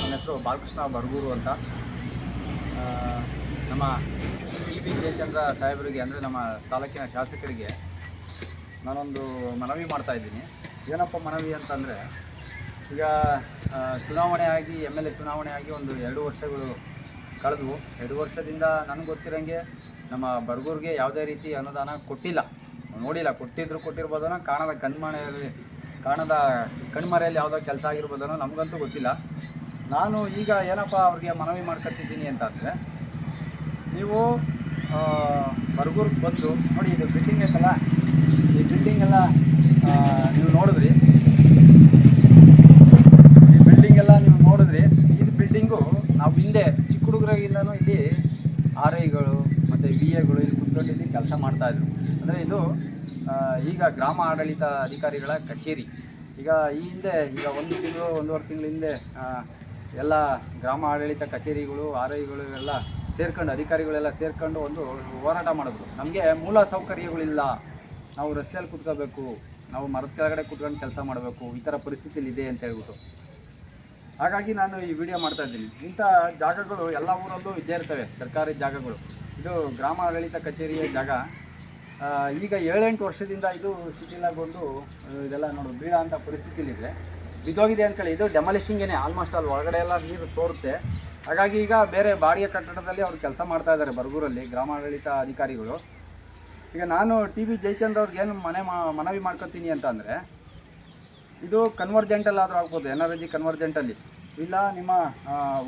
ನನ್ನ ಹೆಸರು ಬಾಲಕೃಷ್ಣ ಬರಗೂರು ಅಂತ. ನಮ್ಮ ಟಿ ಬಿ ಜಯಚಂದ್ರ ಸಾಹೇಬರಿಗೆ ಅಂದರೆ ನಮ್ಮ ತಾಲೂಕಿನ ಶಾಸಕರಿಗೆ ನಾನೊಂದು ಮನವಿ ಮಾಡ್ತಾ ಇದ್ದೀನಿ. ಏನಪ್ಪ ಮನವಿ ಅಂತಂದರೆ, ಈಗ ಚುನಾವಣೆ ಆಗಿ, ಎಂ ಎಲ್ ಎ ಚುನಾವಣೆ ಆಗಿ ಒಂದು ಎರಡು ವರ್ಷಗಳು ಕಳೆದವು. ಎರಡು ವರ್ಷದಿಂದ ನನಗೆ ಗೊತ್ತಿರೋಂಗೆ ನಮ್ಮ ಬರಗೂರಿಗೆ ಯಾವುದೇ ರೀತಿ ಅನುದಾನ ಕೊಟ್ಟಿಲ್ಲ. ನೋಡಿಲ್ಲ, ಕೊಟ್ಟಿದ್ರು ಕೊಟ್ಟಿರ್ಬೋದನೋ, ಕಾಣದ ಕಣ್ಮನೆಯಲ್ಲಿ ಕಾಣದ ಕಣ್ಮರೆಯಲ್ಲಿ ಯಾವುದೋ ಕೆಲಸ ಆಗಿರ್ಬೋದನೋ ನಮಗಂತೂ ಗೊತ್ತಿಲ್ಲ. ನಾನು ಈಗ ಏನಪ್ಪ ಅವ್ರಿಗೆ ಮನವಿ ಮಾಡ್ಕೊತಿದ್ದೀನಿ ಅಂತಂದರೆ, ನೀವು ಬರಗೂರ್ಗೆ ಬಂದು ನೋಡಿ ಇದು ಬಿಲ್ಡಿಂಗ್ ಐತಲ್ಲ, ಈ ಬಿಲ್ಡಿಂಗ್ ಎಲ್ಲ ನೀವು ನೋಡಿದ್ರಿ. ಈ ಬಿಲ್ಡಿಂಗ್ ಎಲ್ಲ ನೀವು ನೋಡಿದ್ರಿ. ಇದು ಬಿಲ್ಡಿಂಗು ನಾವು ಹಿಂದೆ ಚಿಕ್ಕ ಹುಡುಗರಾಗಿಂದನೂ ಇಲ್ಲಿ ಆರ್ ಐಗಳು ಮತ್ತು ವಿ ಎಗಳು ಇಲ್ಲಿ ಕುತ್ಕೊಂಡು ಇಲ್ಲಿ ಕೆಲಸ ಮಾಡ್ತಾಯಿದ್ರು ಅಂದರೆ ಇದು ಈಗ ಗ್ರಾಮ ಆಡಳಿತ ಅಧಿಕಾರಿಗಳ ಕಚೇರಿ. ಈಗ ಈ ಹಿಂದೆ, ಈಗ ಒಂದು ತಿಂಗಳು, ಒಂದೂವರೆ ತಿಂಗಳ ಹಿಂದೆ ಎಲ್ಲ ಗ್ರಾಮ ಆಡಳಿತ ಕಚೇರಿಗಳು ಆರ್ ಐಗಳು ಎಲ್ಲ ಸೇರ್ಕೊಂಡು, ಅಧಿಕಾರಿಗಳೆಲ್ಲ ಸೇರ್ಕೊಂಡು ಒಂದು ಹೋರಾಟ ಮಾಡಿದ್ರು. ನಮಗೆ ಮೂಲ ಸೌಕರ್ಯಗಳಿಲ್ಲ. ನಾವು ರಸ್ತೆಯಲ್ಲಿ ಕುತ್ಕೋಬೇಕು, ನಾವು ಮರದ ಕೆಳಗಡೆ ಕುತ್ಕೊಂಡು ಕೆಲಸ ಮಾಡಬೇಕು, ಈ ಥರ ಪರಿಸ್ಥಿತಿಲಿ ಇದೆ ಅಂತ ಹೇಳ್ಬಿಟ್ಟು. ಹಾಗಾಗಿ ನಾನು ಈ ವಿಡಿಯೋ ಮಾಡ್ತಾ ಇದ್ದೀನಿ. ಇಂಥ ಜಾಗಗಳು ಎಲ್ಲ ಊರಲ್ಲೂ ಇದ್ದೇ ಇರ್ತವೆ, ಸರ್ಕಾರಿ ಜಾಗಗಳು. ಇದು ಗ್ರಾಮ ಆಡಳಿತ ಕಚೇರಿಯ ಜಾಗ. ಈಗ ಏಳೆಂಟು ವರ್ಷದಿಂದ ಇದು ಶಿಥಿಲಗೊಂಡು, ಇದೆಲ್ಲ ನೋಡು, ಬೀಳ ಅಂತ ಪರಿಸ್ಥಿತಿಲಿದೆ ಬಿದ್ದೋಗಿದೆ ಅಂದ್ಕೊಳ್ಳಿ ಇದು ಡೆಮಾಲಿಷಿಂಗೇನೆ ಆಲ್ಮೋಸ್ಟ್ ಅಲ್ಲಿ ಒಳಗಡೆ ಎಲ್ಲ ನೀರು ತೋರುತ್ತೆ. ಹಾಗಾಗಿ ಈಗ ಬೇರೆ ಬಾಡಿಗೆ ಕಟ್ಟಡದಲ್ಲಿ ಅವ್ರು ಕೆಲಸ ಮಾಡ್ತಾ ಇದ್ದಾರೆ ಬರಗೂರಲ್ಲಿ, ಗ್ರಾಮಾಡಳಿತ ಅಧಿಕಾರಿಗಳು. ಈಗ ನಾನು ಟಿ ವಿ ಜಯಚಂದ್ರ ಅವ್ರಿಗೆ ಏನು ಮನೆ ಮನವಿ ಮಾಡ್ಕೊತೀನಿ ಅಂತ ಅಂದರೆ ಇದು ಕನ್ವರ್ಜೆಂಟಲ್ಲಿ ಆದರೂ ಆಗ್ಬೋದು ಎನರ್ಜಿ ಕನ್ವರ್ಜೆಂಟಲ್ಲಿ ಇಲ್ಲ, ನಿಮ್ಮ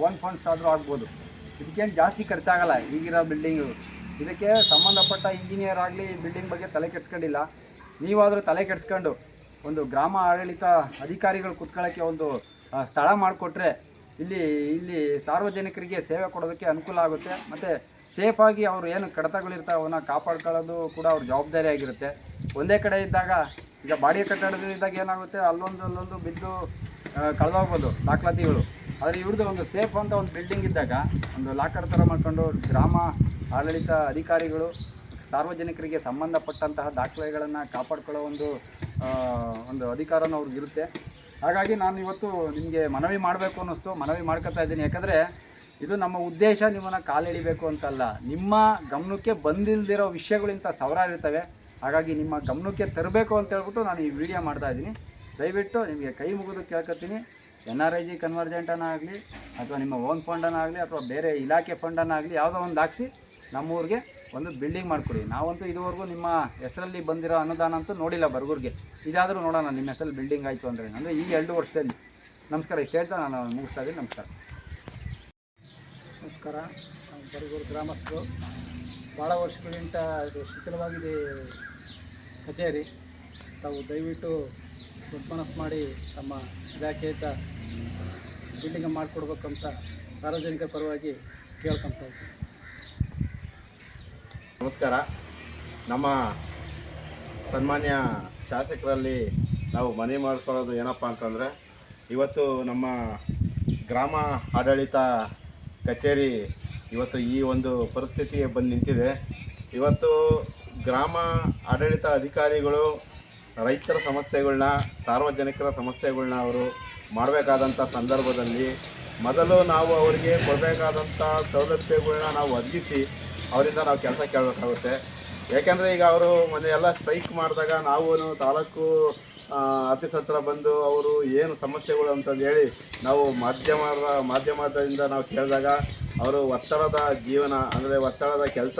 ಓನ್ ಫಂಡ್ಸ್ ಆದರೂ ಆಗ್ಬೋದು. ಇದಕ್ಕೇನು ಜಾಸ್ತಿ ಖರ್ಚಾಗಲ್ಲ, ಈಗಿರೋ ಬಿಲ್ಡಿಂಗು ಇದಕ್ಕೆ ಸಂಬಂಧಪಟ್ಟ ಇಂಜಿನಿಯರ್ ಆಗಲಿ ಬಿಲ್ಡಿಂಗ್ ಬಗ್ಗೆ ತಲೆ ಕೆಡ್ಸ್ಕೊಂಡಿಲ್ಲ. ನೀವಾದರೂ ತಲೆ ಕೆಡ್ಸ್ಕೊಂಡು ಒಂದು ಗ್ರಾಮ ಆಡಳಿತ ಅಧಿಕಾರಿಗಳು ಕುತ್ಕೊಳ್ಳೋಕ್ಕೆ ಒಂದು ಸ್ಥಳ ಮಾಡಿಕೊಟ್ರೆ ಇಲ್ಲಿ ಇಲ್ಲಿ ಸಾರ್ವಜನಿಕರಿಗೆ ಸೇವೆ ಕೊಡೋದಕ್ಕೆ ಅನುಕೂಲ ಆಗುತ್ತೆ. ಮತ್ತು ಸೇಫಾಗಿ ಅವರು ಏನು ಕಡತಗಳಿರ್ತಾವೆ ಅವನ್ನ ಕಾಪಾಡ್ಕೊಳ್ಳೋದು ಕೂಡ ಅವ್ರ ಜವಾಬ್ದಾರಿ ಆಗಿರುತ್ತೆ. ಒಂದೇ ಕಡೆ ಇದ್ದಾಗ, ಈಗ ಬಾಡಿ ಕಟ್ಟಡದಲ್ಲಿದ್ದಾಗ ಏನಾಗುತ್ತೆ, ಅಲ್ಲೊಂದು ಅಲ್ಲೊಂದು ಬಿದ್ದು ಕಳೆದೋಗ್ಬೋದು ದಾಖಲಾತಿಗಳು. ಆದರೆ ಇವ್ರದ್ದು ಒಂದು ಸೇಫ್ ಅಂತ ಒಂದು ಬಿಲ್ಡಿಂಗ್ ಇದ್ದಾಗ, ಒಂದು ಲಾಕರ್ ಥರ ಮಾಡ್ಕೊಂಡು ಗ್ರಾಮ ಆಡಳಿತ ಅಧಿಕಾರಿಗಳು ಸಾರ್ವಜನಿಕರಿಗೆ ಸಂಬಂಧಪಟ್ಟಂತಹ ದಾಖಲೆಗಳನ್ನು ಕಾಪಾಡ್ಕೊಳ್ಳೋ ಒಂದು ಒಂದು ಅಧಿಕಾರನೂ ಅವ್ರಿಗಿರುತ್ತೆ ಹಾಗಾಗಿ ನಾನು ಇವತ್ತು ನಿಮಗೆ ಮನವಿ ಮಾಡಬೇಕು ಅನ್ನಿಸ್ತು, ಮನವಿ ಮಾಡ್ಕೊತಾ ಇದ್ದೀನಿ. ಯಾಕಂದರೆ ಇದು ನಮ್ಮ ಉದ್ದೇಶ, ನಿಮ್ಮನ್ನು ಕಾಲೆಳಿಬೇಕು ಅಂತಲ್ಲ. ನಿಮ್ಮ ಗಮನಕ್ಕೆ ಬಂದಿಲ್ದಿರೋ ವಿಷಯಗಳಿಂತ ಇರ್ತವೆ ಹಾಗಾಗಿ ನಿಮ್ಮ ಗಮನಕ್ಕೆ ತರಬೇಕು ಅಂತ ಹೇಳ್ಬಿಟ್ಟು ನಾನು ಈ ವಿಡಿಯೋ ಮಾಡ್ತಾ ಇದ್ದೀನಿ. ದಯವಿಟ್ಟು ನಿಮಗೆ ಕೈ ಮುಗಿದು ಕೇಳ್ಕೊತೀನಿ. ಎನ್ ಆರ್ ಐ ಜಿ ಕನ್ವರ್ಜೆಂಟನ್ನಾಗಲಿ ಅಥವಾ ನಿಮ್ಮ ಓನ್ ಫಂಡನ್ನಾಗಲಿ ಅಥವಾ ಬೇರೆ ಇಲಾಖೆ ಫಂಡನ್ನಾಗಲಿ ಯಾವುದೋ ಒಂದು ಹಾಕ್ಸಿ ನಮ್ಮೂರಿಗೆ ಒಂದು ಬಿಲ್ಡಿಂಗ್ ಮಾಡಿಕೊಡಿ. ನಾವಂತೂ ಇದುವರೆಗೂ ನಿಮ್ಮ ಹೆಸರಲ್ಲಿ ಬಂದಿರೋ ಅನುದಾನ ಅಂತೂ ನೋಡಿಲ್ಲ ಬರಗೂರಿಗೆ. ಇದಾದರೂ ನೋಡೋಣ, ನಿಮ್ಮ ಹೆಸರಲ್ಲಿ ಬಿಲ್ಡಿಂಗ್ ಆಯಿತು ಅಂದರೆ. ಅಂದರೆ ಈ ಎರಡು ವರ್ಷದಲ್ಲಿ. ನಮಸ್ಕಾರ, ಇಷ್ಟು ಹೇಳ್ತಾ ನಾನು ಮುಗಿಸ್ತಾ ಇದ್ದೀನಿ. ನಮಸ್ಕಾರ. ನಮಸ್ಕಾರ. ನಾವು ಬರಗೂರು ಗ್ರಾಮಸ್ಥರು. ಭಾಳ ವರ್ಷಗಳಿಂದ ಇದು ಶಿಥಿಲವಾಗಿದೆ ಕಚೇರಿ. ತಾವು ದಯವಿಟ್ಟು ಮನಸ್ಸು ಮಾಡಿ ತಮ್ಮ ಇಲಾಖೆಯಿಂದ ಬಿಲ್ಡಿಂಗ್ ಮಾಡಿಕೊಡ್ಬೇಕಂತ ಸಾರ್ವಜನಿಕ ಪರವಾಗಿ ಕೇಳ್ಕೊಂತ ಇದ್ದೀನಿ. ನಮಸ್ಕಾರ. ನಮ್ಮ ಸನ್ಮಾನ್ಯ ಶಾಸಕರಲ್ಲಿ ನಾವು ಮನವಿ ಮಾಡ್ಕೊಳ್ಳೋದು ಏನಪ್ಪ ಅಂತಂದರೆ, ಇವತ್ತು ನಮ್ಮ ಗ್ರಾಮ ಆಡಳಿತ ಕಚೇರಿ ಇವತ್ತು ಈ ಒಂದು ಪರಿಸ್ಥಿತಿಗೆ ಬಂದು ನಿಂತಿದೆ. ಇವತ್ತು ಗ್ರಾಮ ಆಡಳಿತ ಅಧಿಕಾರಿಗಳು ರೈತರ ಸಮಸ್ಯೆಗಳನ್ನ ಸಾರ್ವಜನಿಕರ ಸಮಸ್ಯೆಗಳನ್ನ ಅವರು ಮಾಡಬೇಕಾದಂಥ ಸಂದರ್ಭದಲ್ಲಿ ಮೊದಲು ನಾವು ಅವರಿಗೆ ಕೊಡಬೇಕಾದಂಥ ಸೌಲಭ್ಯಗಳನ್ನ ನಾವು ಒದಗಿಸಿ ಅವರಿಂದ ನಾವು ಕೆಲಸ ಕೇಳಬೇಕಾಗುತ್ತೆ. ಏಕೆಂದರೆ ಈಗ ಅವರು ಮೊನ್ನೆ ಎಲ್ಲ ಸ್ಟ್ರೈಕ್ ಮಾಡಿದಾಗ ನಾವು ತಾಲೂಕು ಆಫೀಸ್ ಹತ್ರ ಬಂದು ಅವರು ಏನು ಸಮಸ್ಯೆಗಳು ಅಂತಂದು ಹೇಳಿ ನಾವು ಮಾಧ್ಯಮದ ಮಾಧ್ಯಮದಿಂದ ನಾವು ಕೇಳಿದಾಗ ಅವರು ಒತ್ತಡದ ಜೀವನ, ಅಂದರೆ ಒತ್ತಡದ ಕೆಲಸ,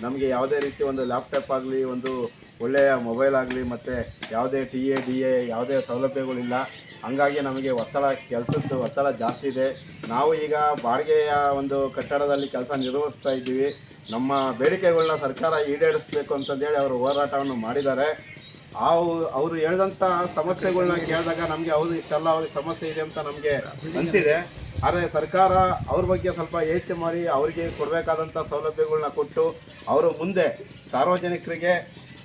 ನಮಗೆ ಯಾವುದೇ ರೀತಿ ಒಂದು ಲ್ಯಾಪ್ಟಾಪ್ ಆಗಲಿ, ಒಂದು ಒಳ್ಳೆಯ ಮೊಬೈಲ್ ಆಗಲಿ, ಮತ್ತು ಯಾವುದೇ ಟಿ ಎ, ಡಿ ಎ ಯಾವುದೇ ಸೌಲಭ್ಯಗಳಿಲ್ಲ. ಹಂಗಾಗಿ ನಮಗೆ ಒತ್ತಡ ಕೆಲಸದ್ದು ಒತ್ತಡ ಜಾಸ್ತಿ ಇದೆ. ನಾವು ಈಗ ಬಾಡಿಗೆಯ ಒಂದು ಕಟ್ಟಡದಲ್ಲಿ ಕೆಲಸ ನಿರ್ವಹಿಸ್ತಾ ಇದ್ದೀವಿ. ನಮ್ಮ ಬೇಡಿಕೆಗಳನ್ನ ಸರ್ಕಾರ ಈಡೇರಿಸಬೇಕು ಅಂತಂದೇಳಿ ಅವರು ಹೋರಾಟವನ್ನು ಮಾಡಿದ್ದಾರೆ. ಅವು, ಅವರು ಹೇಳಿದಂಥ ಸಮಸ್ಯೆಗಳನ್ನ ಕೇಳಿದಾಗ ನಮಗೆ ಹೌದು, ಇಷ್ಟೆಲ್ಲ ಅವ್ರಿಗೆ ಸಮಸ್ಯೆ ಇದೆ ಅಂತ ನಮಗೆ ಅನಿಸಿದೆ. ಆದರೆ ಸರ್ಕಾರ ಅವ್ರ ಬಗ್ಗೆ ಸ್ವಲ್ಪ ಯೋಚನೆ ಮಾಡಿ ಅವರಿಗೆ ಕೊಡಬೇಕಾದಂಥ ಸೌಲಭ್ಯಗಳನ್ನ ಕೊಟ್ಟು ಅವರು ಮುಂದೆ ಸಾರ್ವಜನಿಕರಿಗೆ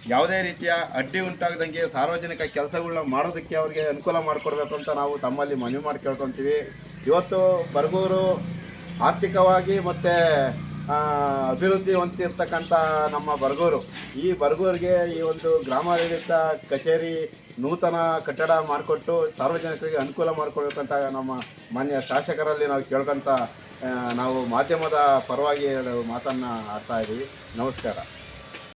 ಯಾವುದೇ ರೀತಿಯ ಅಡ್ಡಿ ಉಂಟಾಗದಂಗೆ ಸಾರ್ವಜನಿಕ ಕೆಲಸಗಳನ್ನ ಮಾಡೋದಕ್ಕೆ ಅವ್ರಿಗೆ ಅನುಕೂಲ ಮಾಡಿಕೊಡ್ಬೇಕು ಅಂತ ನಾವು ತಮ್ಮಲ್ಲಿ ಮನವಿ ಮಾಡಿ ಕೇಳ್ಕೊತೀವಿ ಇವತ್ತು ಬರಗೂರು ಆರ್ಥಿಕವಾಗಿ ಮತ್ತು ಅಭಿವೃದ್ಧಿ ಹೊಂದಿರ್ತಕ್ಕಂಥ ನಮ್ಮ ಬರಗೂರು. ಈ ಬರಗೂರಿಗೆ ಈ ಒಂದು ಗ್ರಾಮಾಡಳಿತ ಕಚೇರಿ ನೂತನ ಕಟ್ಟಡ ಮಾಡಿಕೊಟ್ಟು ಸಾರ್ವಜನಿಕರಿಗೆ ಅನುಕೂಲ ಮಾಡಿಕೊಡ್ಬೇಕಂತ ನಮ್ಮ ಮಾನ್ಯ ಶಾಸಕರಲ್ಲಿ ನಾವು ಕೇಳ್ಕೊಂತ ನಾವು ಮಾಧ್ಯಮದ ಪರವಾಗಿ ಮಾತನ್ನು ಆಡ್ತಾ ಇದ್ದೀವಿ ನಮಸ್ಕಾರ.